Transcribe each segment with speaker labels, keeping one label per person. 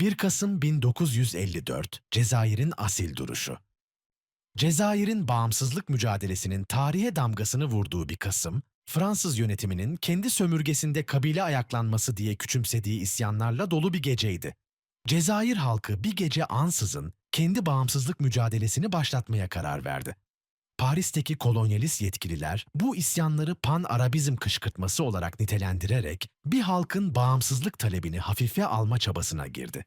Speaker 1: 1 Kasım 1954 Cezayir'in asil duruşu. Cezayir'in bağımsızlık mücadelesinin tarihe damgasını vurduğu bir Kasım, Fransız yönetiminin kendi sömürgesinde kabile ayaklanması diye küçümsediği isyanlarla dolu bir geceydi. Cezayir halkı bir gece ansızın kendi bağımsızlık mücadelesini başlatmaya karar verdi. Paris'teki kolonyalist yetkililer bu isyanları pan-Arabizm kışkırtması olarak nitelendirerek bir halkın bağımsızlık talebini hafife alma çabasına girdi.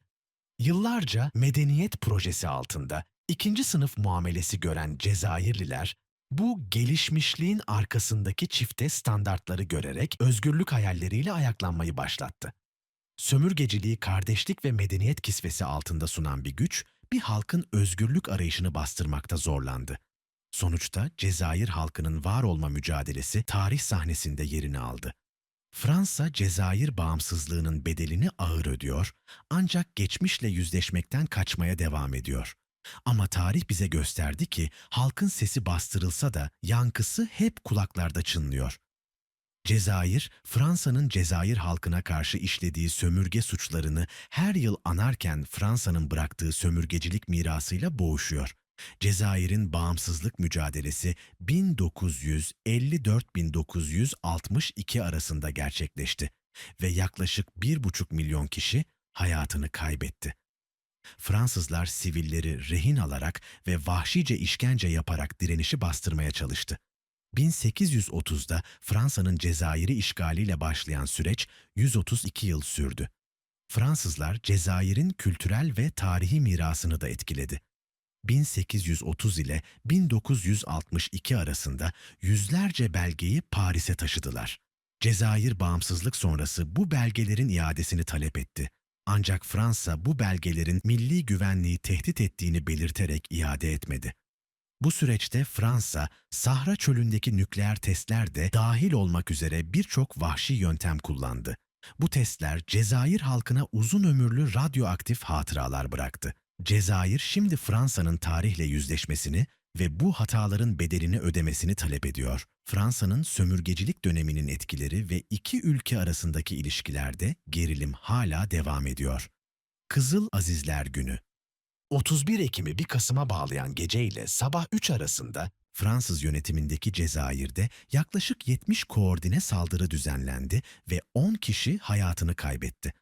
Speaker 1: Yıllarca medeniyet projesi altında ikinci sınıf muamelesi gören Cezayirliler, bu gelişmişliğin arkasındaki çifte standartları görerek özgürlük hayalleriyle ayaklanmayı başlattı. Sömürgeciliği kardeşlik ve medeniyet kisvesi altında sunan bir güç, bir halkın özgürlük arayışını bastırmakta zorlandı. Sonuçta Cezayir halkının var olma mücadelesi tarih sahnesinde yerini aldı. Fransa, Cezayir bağımsızlığının bedelini ağır ödüyor, ancak geçmişle yüzleşmekten kaçmaya devam ediyor. Ama tarih bize gösterdi ki halkın sesi bastırılsa da yankısı hep kulaklarda çınlıyor. Cezayir, Fransa'nın Cezayir halkına karşı işlediği sömürge suçlarını her yıl anarken Fransa'nın bıraktığı sömürgecilik mirasıyla boğuşuyor. Cezayir'in bağımsızlık mücadelesi 1954-1962 arasında gerçekleşti ve yaklaşık 1,5 milyon kişi hayatını kaybetti. Fransızlar sivilleri rehin alarak ve vahşice işkence yaparak direnişi bastırmaya çalıştı. 1830'da Fransa'nın Cezayir'i işgaliyle başlayan süreç 132 yıl sürdü. Fransızlar Cezayir'in kültürel ve tarihi mirasını da etkiledi. 1830 ile 1962 arasında yüzlerce belgeyi Paris'e taşıdılar. Cezayir bağımsızlık sonrası bu belgelerin iadesini talep etti. Ancak Fransa bu belgelerin milli güvenliği tehdit ettiğini belirterek iade etmedi. Bu süreçte Fransa, Sahra çölündeki nükleer testler de dahil olmak üzere birçok vahşi yöntem kullandı. Bu testler Cezayir halkına uzun ömürlü radyoaktif hatıralar bıraktı. Cezayir şimdi Fransa'nın tarihle yüzleşmesini ve bu hataların bedelini ödemesini talep ediyor. Fransa'nın sömürgecilik döneminin etkileri ve iki ülke arasındaki ilişkilerde gerilim hala devam ediyor. Kızıl Azizler Günü 31 Ekim'i 1 Kasım'a bağlayan gece ile sabah 3 arasında Fransız yönetimindeki Cezayir'de yaklaşık 70 koordine saldırı düzenlendi ve 10 kişi hayatını kaybetti.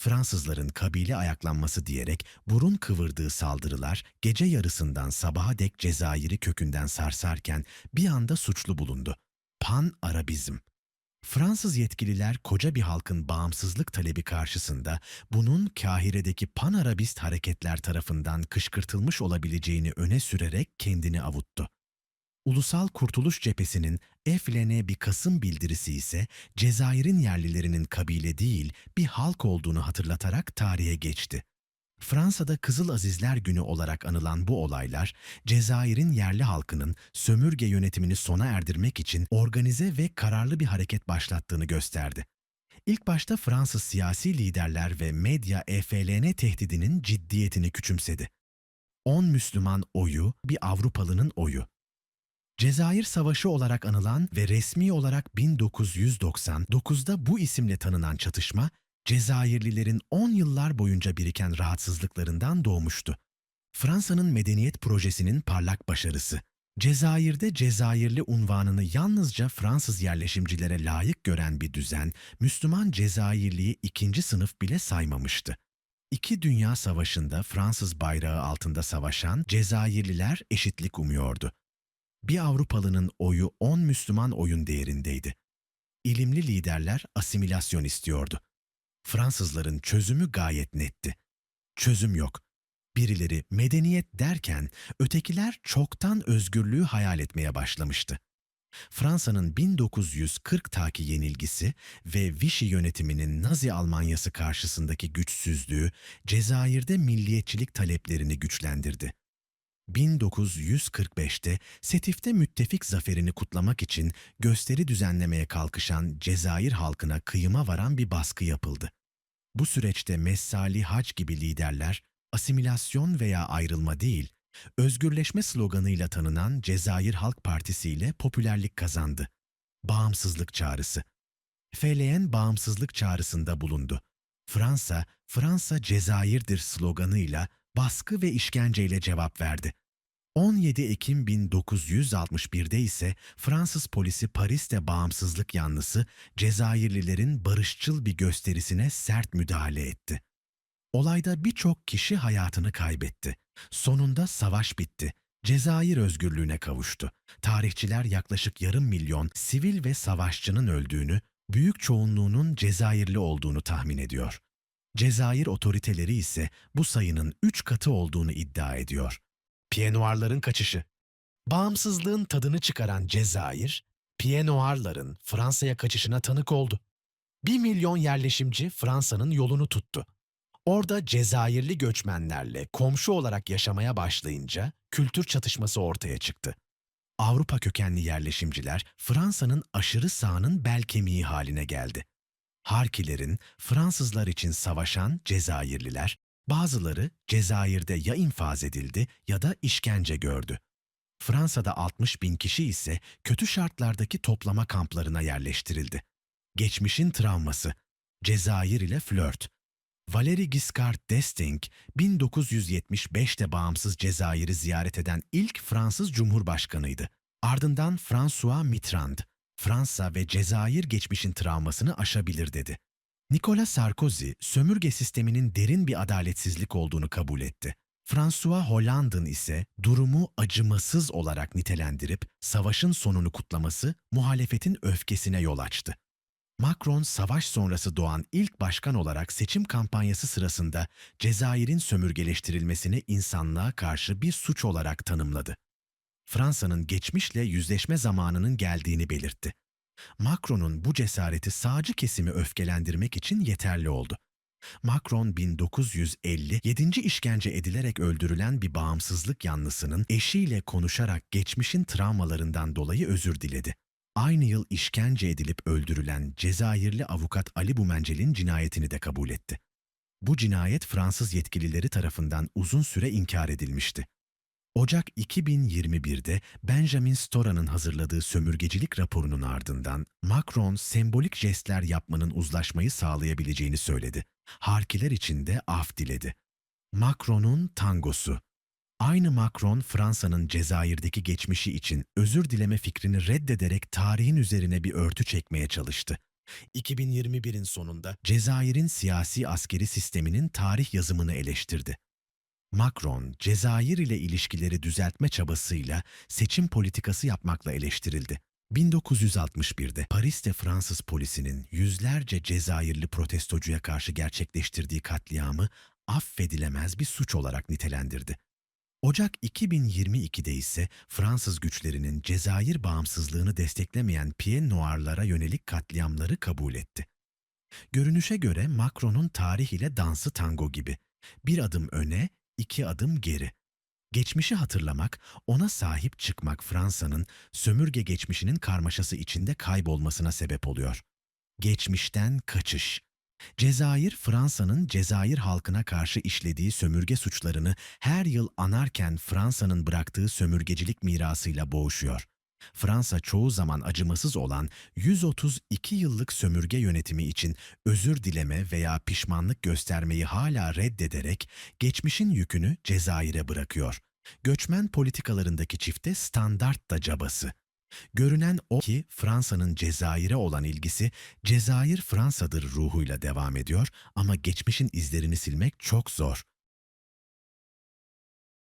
Speaker 1: Fransızların kabile ayaklanması diyerek burun kıvırdığı saldırılar gece yarısından sabaha dek Cezayir'i kökünden sarsarken bir anda suçlu bulundu. Pan-Arabizm. Fransız yetkililer koca bir halkın bağımsızlık talebi karşısında bunun Kahire'deki pan-Arabist hareketler tarafından kışkırtılmış olabileceğini öne sürerek kendini avuttu. Ulusal Kurtuluş Cephesi'nin Eflen'e bir Kasım bildirisi ise Cezayir'in yerlilerinin kabile değil bir halk olduğunu hatırlatarak tarihe geçti. Fransa'da Kızıl Azizler Günü olarak anılan bu olaylar, Cezayir'in yerli halkının sömürge yönetimini sona erdirmek için organize ve kararlı bir hareket başlattığını gösterdi. İlk başta Fransız siyasi liderler ve medya EFLN tehdidinin ciddiyetini küçümsedi. 10 Müslüman oyu bir Avrupalının oyu. Cezayir Savaşı olarak anılan ve resmi olarak 1999'da bu isimle tanınan çatışma, Cezayirlilerin 10 yıllar boyunca biriken rahatsızlıklarından doğmuştu. Fransa'nın medeniyet projesinin parlak başarısı. Cezayir'de Cezayirli unvanını yalnızca Fransız yerleşimcilere layık gören bir düzen, Müslüman Cezayirliyi ikinci sınıf bile saymamıştı. İki Dünya Savaşı'nda Fransız bayrağı altında savaşan Cezayirliler eşitlik umuyordu. Bir Avrupalının oyu 10 Müslüman oyun değerindeydi. İlimli liderler asimilasyon istiyordu. Fransızların çözümü gayet netti. Çözüm yok. Birileri medeniyet derken ötekiler çoktan özgürlüğü hayal etmeye başlamıştı. Fransa'nın 1940 taki yenilgisi ve Vichy yönetiminin Nazi Almanyası karşısındaki güçsüzlüğü Cezayir'de milliyetçilik taleplerini güçlendirdi. 1945'te Setif'te müttefik zaferini kutlamak için gösteri düzenlemeye kalkışan Cezayir halkına kıyıma varan bir baskı yapıldı. Bu süreçte Messali Hac gibi liderler asimilasyon veya ayrılma değil, özgürleşme sloganıyla tanınan Cezayir Halk Partisi ile popülerlik kazandı. Bağımsızlık çağrısı. Feleğen bağımsızlık çağrısında bulundu. Fransa, Fransa Cezayir'dir sloganıyla baskı ve işkenceyle cevap verdi. 17 Ekim 1961'de ise Fransız polisi Paris'te bağımsızlık yanlısı Cezayirlilerin barışçıl bir gösterisine sert müdahale etti. Olayda birçok kişi hayatını kaybetti. Sonunda savaş bitti. Cezayir özgürlüğüne kavuştu. Tarihçiler yaklaşık yarım milyon sivil ve savaşçının öldüğünü, büyük çoğunluğunun Cezayirli olduğunu tahmin ediyor. Cezayir otoriteleri ise bu sayının üç katı olduğunu iddia ediyor. Pied kaçışı Bağımsızlığın tadını çıkaran Cezayir, Pied Noir'ların Fransa'ya kaçışına tanık oldu. Bir milyon yerleşimci Fransa'nın yolunu tuttu. Orada Cezayirli göçmenlerle komşu olarak yaşamaya başlayınca kültür çatışması ortaya çıktı. Avrupa kökenli yerleşimciler Fransa'nın aşırı sağının bel kemiği haline geldi. Harkilerin Fransızlar için savaşan Cezayirliler, bazıları Cezayir'de ya infaz edildi ya da işkence gördü. Fransa'da 60 bin kişi ise kötü şartlardaki toplama kamplarına yerleştirildi. Geçmişin travması, Cezayir ile flört, Valéry Giscard d'Estaing, 1975'te bağımsız Cezayir'i ziyaret eden ilk Fransız Cumhurbaşkanıydı. Ardından François Mitterrand, Fransa ve Cezayir geçmişin travmasını aşabilir dedi. Nicolas Sarkozy, sömürge sisteminin derin bir adaletsizlik olduğunu kabul etti. François Hollande'ın ise durumu acımasız olarak nitelendirip savaşın sonunu kutlaması muhalefetin öfkesine yol açtı. Macron savaş sonrası doğan ilk başkan olarak seçim kampanyası sırasında Cezayir'in sömürgeleştirilmesini insanlığa karşı bir suç olarak tanımladı. Fransa'nın geçmişle yüzleşme zamanının geldiğini belirtti. Macron'un bu cesareti sağcı kesimi öfkelendirmek için yeterli oldu. Macron 1957 işkence edilerek öldürülen bir bağımsızlık yanlısının eşiyle konuşarak geçmişin travmalarından dolayı özür diledi aynı yıl işkence edilip öldürülen Cezayirli avukat Ali Bumencel'in cinayetini de kabul etti. Bu cinayet Fransız yetkilileri tarafından uzun süre inkar edilmişti. Ocak 2021'de Benjamin Stora'nın hazırladığı sömürgecilik raporunun ardından Macron sembolik jestler yapmanın uzlaşmayı sağlayabileceğini söyledi. Harkiler için de af diledi. Macron'un tangosu Aynı Macron, Fransa'nın Cezayir'deki geçmişi için özür dileme fikrini reddederek tarihin üzerine bir örtü çekmeye çalıştı. 2021'in sonunda Cezayir'in siyasi askeri sisteminin tarih yazımını eleştirdi. Macron, Cezayir ile ilişkileri düzeltme çabasıyla seçim politikası yapmakla eleştirildi. 1961'de Paris'te Fransız polisinin yüzlerce Cezayirli protestocuya karşı gerçekleştirdiği katliamı affedilemez bir suç olarak nitelendirdi. Ocak 2022'de ise Fransız güçlerinin Cezayir bağımsızlığını desteklemeyen Pied Noir'lara yönelik katliamları kabul etti. Görünüşe göre Macron'un tarih ile dansı tango gibi. Bir adım öne, iki adım geri. Geçmişi hatırlamak, ona sahip çıkmak Fransa'nın sömürge geçmişinin karmaşası içinde kaybolmasına sebep oluyor. Geçmişten kaçış. Cezayir, Fransa'nın Cezayir halkına karşı işlediği sömürge suçlarını her yıl anarken Fransa'nın bıraktığı sömürgecilik mirasıyla boğuşuyor. Fransa çoğu zaman acımasız olan 132 yıllık sömürge yönetimi için özür dileme veya pişmanlık göstermeyi hala reddederek geçmişin yükünü Cezayir'e bırakıyor. Göçmen politikalarındaki çifte standart da cabası. Görünen o ki Fransa'nın Cezayir'e olan ilgisi Cezayir Fransa'dır ruhuyla devam ediyor ama geçmişin izlerini silmek çok zor.